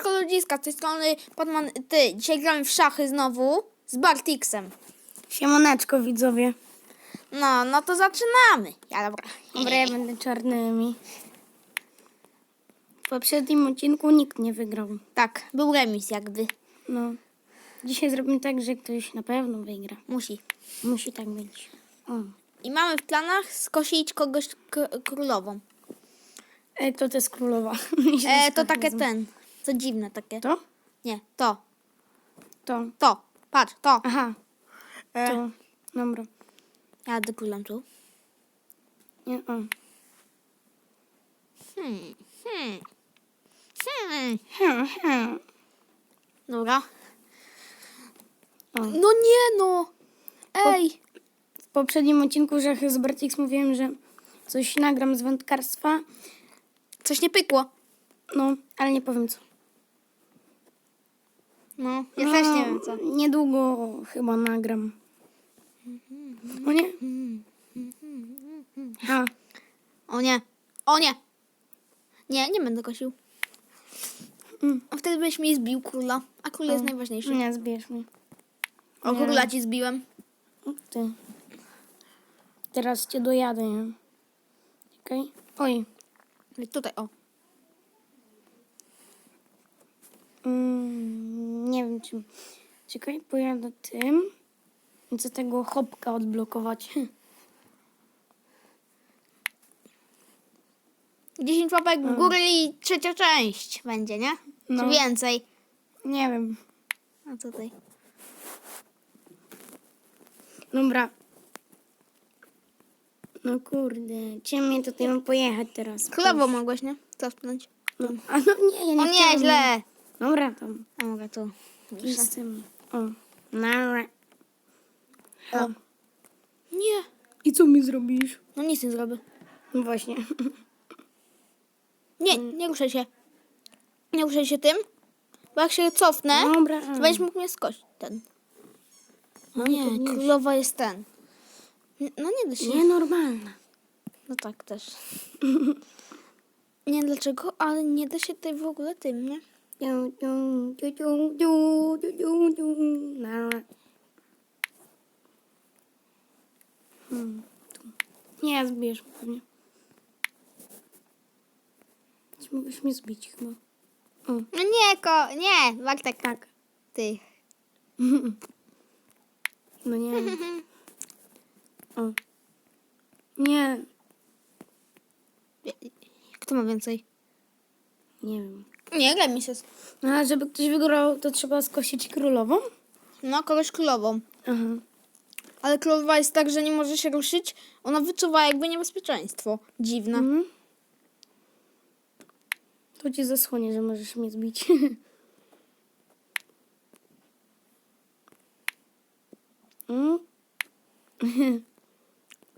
Szkoda ludziska, z tej strony Podman, ty, dzisiaj gramy w szachy znowu z Bartixem. Siemaneczko widzowie. No, no to zaczynamy. Ja dobra. Dobra, ja będę czarnymi. W poprzednim odcinku nikt nie wygrał. Tak, był remis jakby. No. Dzisiaj zrobimy tak, że ktoś na pewno wygra. Musi. Musi tak być. O. I mamy w planach skosić kogoś k- królową. E, to to jest królowa. E, to takie ten. Co dziwne takie. To? Nie, to. To. To. Patrz, to. Aha. E. To. Dobra. Ja królem tu. Nie, o. Hmm. Hmm. Hmm. Hmm, hmm. Dobra. O. No nie no. Ej. W poprzednim odcinku Żachy z Bartix mówiłem, że coś nagram z wędkarstwa. Coś nie pykło. No, ale nie powiem co. No, ja no, też nie wiem co. Niedługo chyba nagram. O nie? Ha. O nie. O nie. Nie, nie będę kosił. Mm. A wtedy byś mi zbił króla. A król jest najważniejszy. Nie, zbierz mnie. O króla ci zbiłem. O, Ty. Teraz cię dojadę, nie? Okej. Oj. Tutaj, o. Mm, czym. Czekaj, pojadę tym. Chcę tego hopka odblokować. 10 łapek w górę i trzecia część będzie, nie? No. Czy więcej? Nie wiem. A tutaj. Dobra. No kurde, czym mnie tutaj mam pojechać teraz? Królową mogłeś, nie? Cofnąć. No, a no nie, ja nie O nie, chciałam. źle. Dobra, tam. A mogę tu. I z tym. O. Nara. O. Nie. I co mi zrobisz? No nic nie zrobię. No właśnie. Nie, nie ruszaj się. Nie ruszaj się tym. Bo jak się cofnę, Dobra. to będziesz mógł mnie skosić ten. No No nie, to królowa jest ten. N- No nie da się. Nienormalna. No tak też. Nie wiem dlaczego, ale nie da się tutaj w ogóle tym, nie? Hmm. Nie, zbierz pewnie. Czy Mogłeś mnie zbić chyba. O, No nie, ko, nie, Bartek. tak. Ty. No nie. O. Nie. Kto ma więcej? Nie wiem. Nie, remis jest. A żeby ktoś wygrał, to trzeba skosić królową? No, kogoś królową. Aha. Ale królowa jest tak, że nie może się ruszyć. Ona wyczuwa jakby niebezpieczeństwo. Dziwne. Mhm. To ci zasłonię, że możesz mnie zbić. Mm.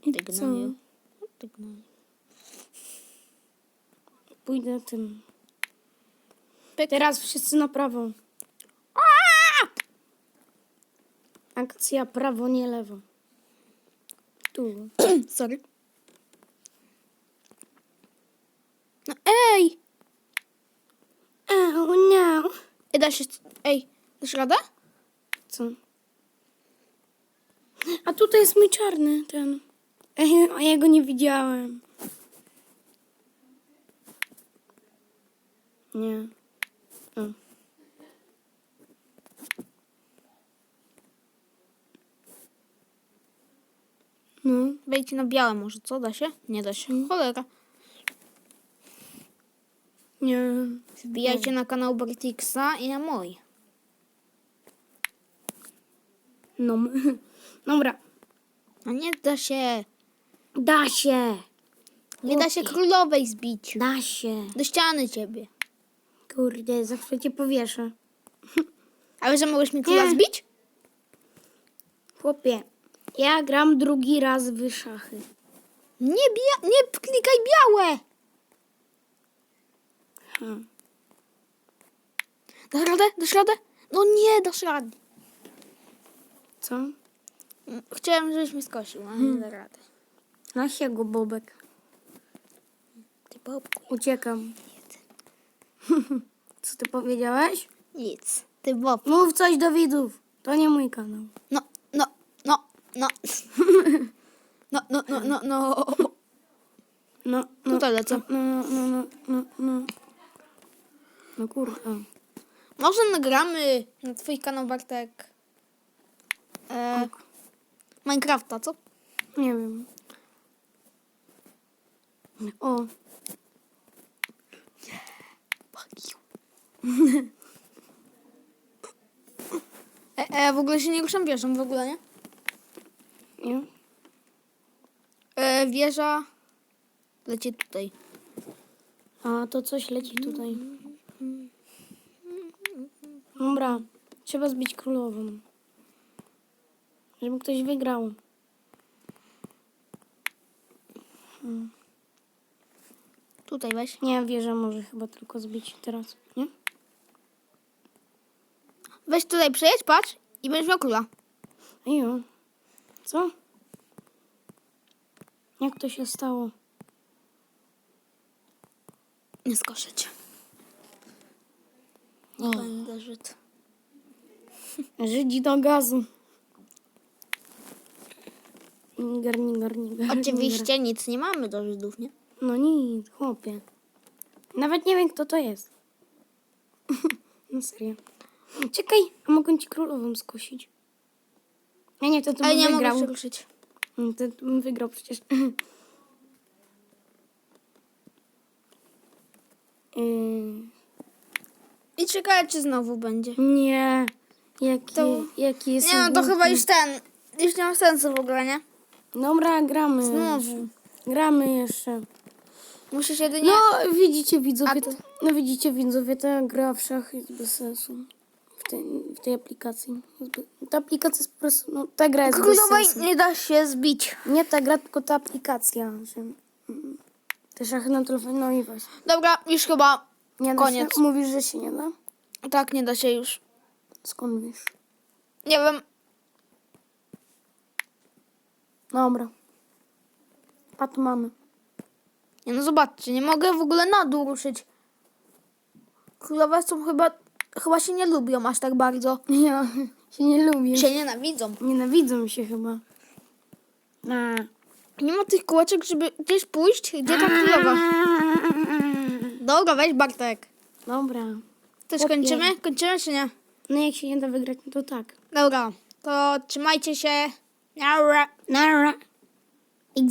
I co? Pójdę tym. Pyk. Teraz wszyscy na prawo. Akcja prawo, nie lewo. Tu. Sorry. No ej! O nie. Ej, da się... Ej, dasz radę? Co? A tutaj jest mój czarny ten. Ej, a ja go nie widziałem. Nie. No. Wejdź na białe może, co? Da się? Nie da się. Cholera. Nie. Wbijajcie na kanał Bartixa i na mój. No. Dobra. A nie da się. Da się. Nie da się królowej zbić. Da się. Do ściany ciebie. Kurde, zawsze cię powieszę. Ale że mogłeś mi Nie. zbić? Chłopie, ja gram drugi raz w szachy. Nie, bia- nie klikaj białe. Hmm. Dasz radę? Dasz radę? No nie, dasz radę. Co? Chciałem, żebyś mnie skosił, ale nie da rady. Na siego, Bobek. Ty babku. Uciekam. Co ty powiedziałeś? Nic. Ty Bob. Mów coś do widzów. To nie mój kanał. No, no, no, no. No, no, no, no, no. No, no. Tutaj lecę. No, no, no, no, no, no. No kurde. Może nagramy na twój kanał Bartek e, Minecrafta, co? Nie wiem. O, E, e, w ogóle się nie ruszam wieżą, w ogóle, nie? nie? E, wieża leci tutaj. A to coś leci tutaj. Dobra, trzeba zbić królową. Żeby ktoś wygrał. Tutaj weź. Nie, wieżę może chyba tylko zbić teraz, nie? Weź tutaj przejedź, patrz i będziesz miał króla. Ejo. Co? Jak to się stało? Nie skoszę cię. Nie będę Żyd. Żydzi do gazu. Niger, niger, niger. Oczywiście nic nie mamy do Żydów, nie? No nic, chłopie. Nawet nie wiem, kto to jest. no serio. Czekaj, a mogę ci królową skosić. Ja nie, to Ale bym nie wygrał. mogę ruszyć. Mm, To bym wygrał przecież. Yy, I czekaj, czy znowu będzie. nie. Jaki, To- jaki jest Nie no, to chyba już ten. Już nie ma sensu w ogóle, nie? Dobra, gramy. Znowu. Gramy jeszcze. Musisz jedynie... No, widzicie widzowie, A to, to- no widzicie widzowie, ta gra w szach jest bez sensu. W tej, w tej aplikacji. Ta aplikacja jest po prostu, no ta gra jest bez Królowej sensu. nie da się zbić. Nie ta gra, tylko ta aplikacja. Że, te szachy na telefonie, no i właśnie. Dobra, już chyba Nie da Koniec. Się? Mówisz, że się nie da? tak nie da się już. Skąd wiesz? Nie wiem. Dobra. Pat mamy. Nie no zobaczcie, nie mogę w ogóle na dół ruszyć. Królowe są chyba... Chyba się nie lubią aż tak bardzo. Ja się nie lubię. Się nienawidzą. Nienawidzą się chyba. A. Nie ma tych kółeczek, żeby gdzieś pójść. Gdzie ta królowa? Dobra, weź Bartek. Dobra. Też Chłopie. kończymy? Kończymy czy nie? No jak się nie da wygrać, no to tak. Dobra, to trzymajcie się. Nara. Nara.